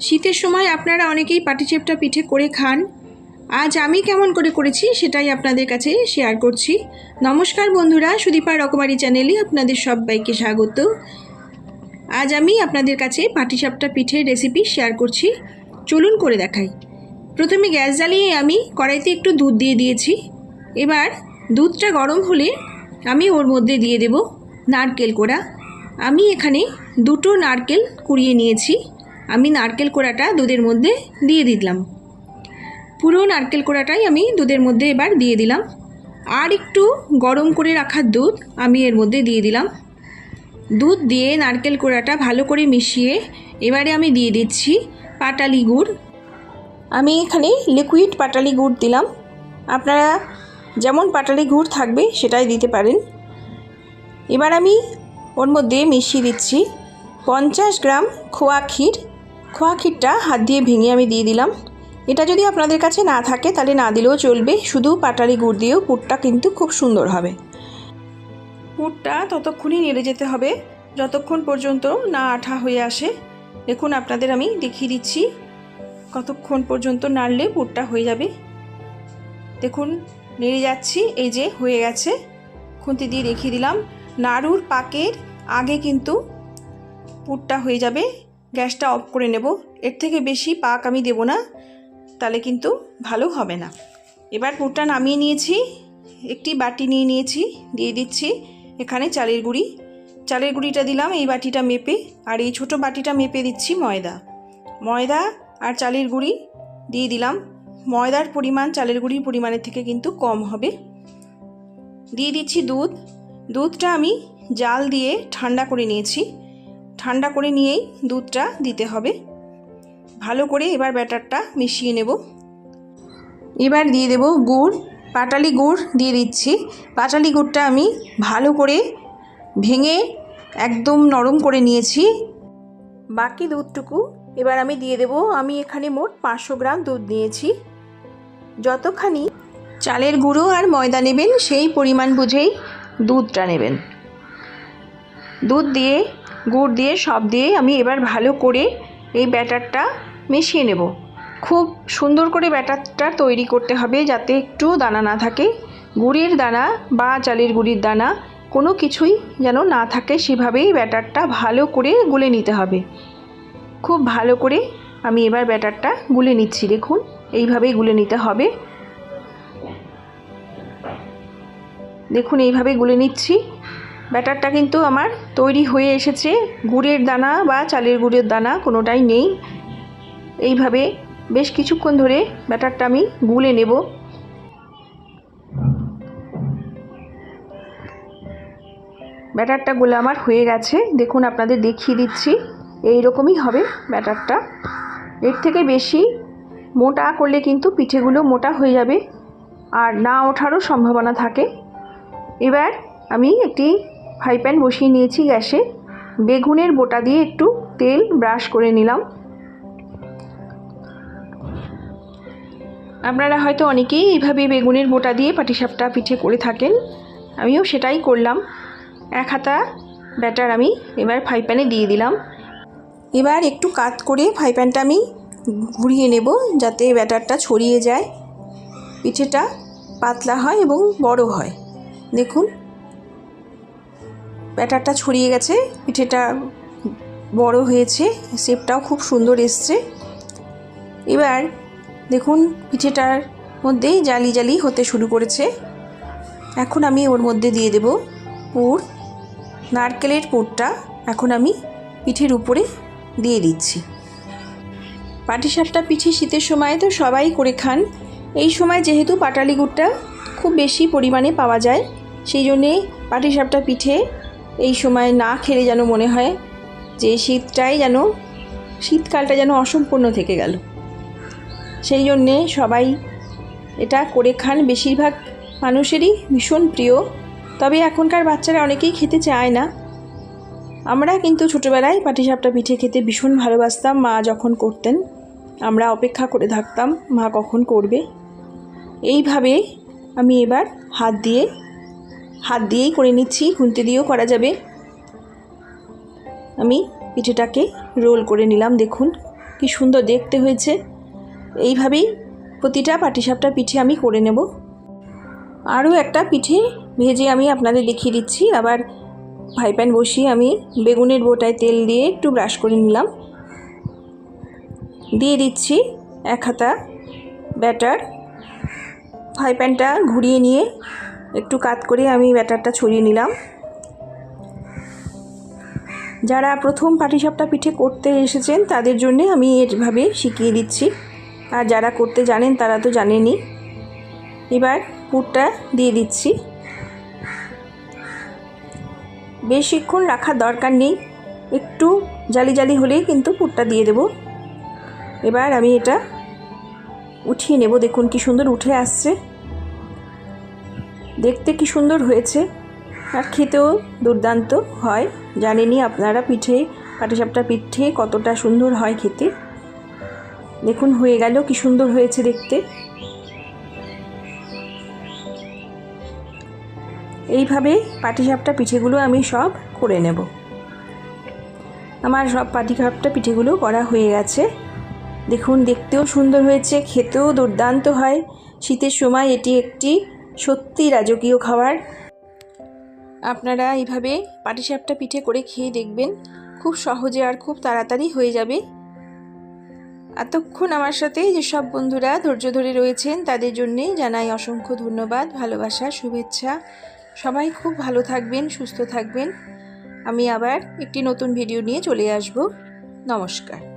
শীতের সময় আপনারা অনেকেই পাটিচেপটা পিঠে করে খান। আজ আমি কেমন করে করেছি সেটাই আপনাদের কাছে শেয়ার করছি। নমস্কার বন্ধুরা, সুদীপা রকমারি চ্যানেলে আপনাদের সবাইকে স্বাগত। আজ আমি আপনাদের কাছে পাটিসাপটা পিঠের রেসিপি শেয়ার করছি। চলুন করে দেখাই। প্রথমে গ্যাস জ্বালিয়ে আমি কড়াইতে একটু দুধ দিয়ে দিয়েছি। এবার দুধটা গরম হলে আমি ওর মধ্যে দিয়ে দেব নারকেল কোড়া। আমি এখানে দুটো নারকেল কুড়িয়ে নিয়েছি। আমি নারকেল কোড়াটা দুধের মধ্যে দিয়ে দিলাম। পুরো নারকেল কোড়াটাই আমি দুধের মধ্যে এবার দিয়ে দিলাম। আর একটু গরম করে রাখার দুধ আমি এর মধ্যে দিয়ে দিলাম। দুধ দিয়ে নারকেল কোড়াটা ভালো করে মিশিয়ে এবারে আমি দিয়ে দিচ্ছি পাটালি গুড়। আমি এখানে লিকুইড পাটালি গুড় দিলাম। আপনারা যেমন পাটালি গুড় থাকবে সেটাই দিতে পারেন। এবার আমি ওর মধ্যে মিশিয়ে দিচ্ছি। পঞ্চাশ গ্রাম খোয়া ক্ষীর। খোয়া ক্ষীরটা হাত দিয়ে ভেঙে আমি দিয়ে দিলাম। এটা যদি আপনাদের কাছে না থাকে, তাহলে না দিলেও চলবে। শুধু পাটালি গুড় দিয়েও পুরটা কিন্তু খুব সুন্দর হবে। পুরটা ততক্ষণই নেড়ে যেতে হবে। যতক্ষণ পর্যন্ত না আঠা হয়ে আসে, দেখুন আপনাদের আমি দেখিয়ে দিচ্ছি। কতক্ষণ পর্যন্ত নাড়লে পুরটা হয়ে যাবে। দেখুন, নেড়ে যাচ্ছি, এই যে হয়ে গেছে। খুন্তি দিয়ে রেখে দিলাম। নাড়ুর পাকের আগে কিন্তু পুরটা হয়ে যাবে। গ্যাসটা অফ করে নেব। এর থেকে বেশি পাক আমি দেব না, তাহলে কিন্তু ভালো হবে না। এবার পুরটা নামিয়ে নিয়েছি, একটি বাটি নিয়ে নিয়েছি, দিয়ে দিচ্ছি এখানে চালের গুঁড়ি। চালের গুঁড়িটা দিলাম, এই বাটিটা মেপে, আর এই ছোটো বাটিটা মেপে দিচ্ছি ময়দা। ময়দা আর চালের গুঁড়ি দিয়ে দিলাম। ময়দার পরিমাণ চালের গুঁড়ির পরিমাণের থেকে কিন্তু কম হবে। দিয়ে দিচ্ছি দুধ। দুধটা আমি জাল দিয়ে ঠান্ডা করে নিয়েছি। ঠান্ডা করে নিয়েই দুধটা দিতে হবে। ভালো করে এবার ব্যাটারটা মিশিয়ে নেব। এবার দিয়ে দেব গুড়, পাটালি গুড় দিয়ে দিচ্ছি। পাটালি গুড়টা আমি ভালো করে ভেঙে একদম নরম করে নিয়েছি। বাকি দুধটুকু এবার আমি দিয়ে দেব। আমি এখানে মোট পাঁচশো গ্রাম দুধ নিয়েছি। যতখানি চালের গুঁড়ো আর ময়দা নেবেন, সেই পরিমাণ বুঝেই দুধটা নেবেন। দুধ দিয়ে গুড় দিয়ে, সব দিয়ে আমি এবার ভালো করে এই ব্যাটারটা মিশিয়ে নেব। খুব সুন্দর করে ব্যাটারটা তৈরি করতে হবে যাতে একটু দানা না থাকে। গুড়ের দানা বা চালের গুঁড়ির দানা কোনো কিছুই যেন না থাকে, সেভাবেই ব্যাটারটা ভালো করে গুলে নিতে হবে। খুব ভালো করে আমি এবার ব্যাটারটা গুলে নিচ্ছি, দেখুন, এইভাবেই গুলে নিতে হবে। দেখুন এইভাবে গুলে নিচ্ছি। ব্যাটারটা কিন্তু আমার তৈরি হয়ে এসেছে। গুড়ের দানা বা চালের গুড়ের দানা কোনোটাই নেই। এইভাবে বেশ কিছুক্ষণ ধরে ব্যাটারটা আমি গুলে নেব। ব্যাটারটা গুলে আমার হয়ে গেছে। দেখুন, আপনাদের দেখিয়ে দিচ্ছি। এই রকমই হবে ব্যাটারটা। এর থেকে বেশি মোটা করলে কিন্তু পিঠেগুলো মোটা হয়ে যাবে। আর না ওঠারও সম্ভাবনা থাকে। এবার আমি একটি ফ্রাই প্যান বসিয়ে নিয়েছি গ্যাসে। বেগুনের বোটা দিয়ে একটু তেল ব্রাশ করে নিলাম। আপনারা হয়তো অনেকেই এইভাবে বেগুনের বোটা দিয়ে পাটিসাপটা পিঠে করে থাকেন। আমিও সেটাই করলাম। এক হাতা ব্যাটার আমি এবার ফ্রাই প্যানে দিয়ে দিলাম। এবার একটু কাত করে ফ্রাই প্যানটা আমি ঘুরিয়ে নেব যাতে ব্যাটারটা ছড়িয়ে যায়। পিঠেটা পাতলা হয় এবং বড় হয়। দেখুন ব্যাটারটা ছড়িয়ে গেছে, পিঠেটা বড় হয়েছে, শেপটাও খুব সুন্দর এসছে। এবার দেখুন, পিঠেটার মধ্যে জালি জালি হতে শুরু করেছে। এখন আমি ওর মধ্যে দিয়ে দেব পুর, নারকেলের পুরটা এখন আমি পিঠের উপরে দিয়ে দিচ্ছি। পাটিসাপটা পিঠে শীতের সময় তো সবাই করে খান। এই সময় যেহেতু পাটালি গুড়টা খুব বেশি পরিমাণে পাওয়া যায়, সেই জন্যে পাটিসাপটা পিঠে এই সময় না খেলে যেন মনে হয় যে শীতটাই যেন, শীতকালটা যেন অসম্পূর্ণ থেকে গেল। সেই জন্যে সবাই এটা করে খান। বেশিরভাগ মানুষেরই ভীষণ প্রিয়। তবে এখনকার বাচ্চারা অনেকেই খেতে চায় না। আমরা কিন্তু ছোটোবেলায় পাটিসাপটা পিঠে খেতে ভীষণ ভালোবাসতাম। মা যখন করতেন, আমরা অপেক্ষা করে থাকতাম, মা কখন করবে। এইভাবে আমি এবার হাত দিয়ে হাত দিয়েই করে নিচ্ছি, খুন্তি দিয়েও করা যাবে। আমি পিঠেটাকে রোল করে নিলাম, দেখুন কি সুন্দর দেখতে হয়েছে। এইভাবেই প্রতিটা পাটিসাপটা পিঠে আমি করে নেব। আরও একটা পিঠে ভেজে আমি আপনাদের দেখিয়ে দিচ্ছি। আবার ফ্রাই প্যান বসিয়ে আমি বেগুনের বোটায় তেল দিয়ে একটু ব্রাশ করে নিলাম। দিয়ে দিচ্ছি এক হাতা ব্যাটার। ফ্রাই প্যানটা ঘুরিয়ে নিয়ে একটু কাত করে আমি ব্যাটারটা ছড়িয়ে নিলাম। যারা প্রথম পাটিসাপটা পিঠে করতে এসেছেন, তাদের জন্য আমি এভাবে শিখিয়ে দিচ্ছি। আর যারা করতে জানেন, তারা তো জানেনই। এবার পুরটা দিয়ে দিচ্ছি। বেশিক্ষণ রাখার দরকার নেই। একটু জালি জালি হলেই কিন্তু পুরটা দিয়ে দেব। এবার আমি এটা উঠিয়ে নেব। দেখুন কি সুন্দর উঠে আসছে। দেখতে কি সুন্দর হয়েছে? আর খেতেও দুর্দান্ত হয়। জানেনই আপনারা পিঠে, পাটিসাপটা পিঠে কতটা সুন্দর হয় খেতে। দেখুন, হয়ে গেল কি সুন্দর হয়েছে দেখতে। এইভাবে পাটিসাপটা পিঠেগুলো আমি সব করে নেব। আমার সব পাটিসাপটা পিঠেগুলো করা হয়ে গেছে। দেখুন, দেখতেও সুন্দর হয়েছে, খেতেও দুর্দান্ত হয়। শীতের সময় এটি একটি সত্যি রাজকীয় খাবার? আপনারা এইভাবে পাটিসাপটা পিঠে করে খেয়ে দেখবেন, খুব সহজে আর খুব তাড়াতাড়ি হয়ে যাবে। এতক্ষণ আমার সাথে যেসব বন্ধুরা ধৈর্য ধরে রয়েছেন, তাদের জন্যে জানাই অসংখ্য ধন্যবাদ, ভালোবাসা, শুভেচ্ছা। সবাই খুব ভালো থাকবেন, সুস্থ থাকবেন। আমি আবার একটি নতুন ভিডিও নিয়ে চলে আসব। নমস্কার।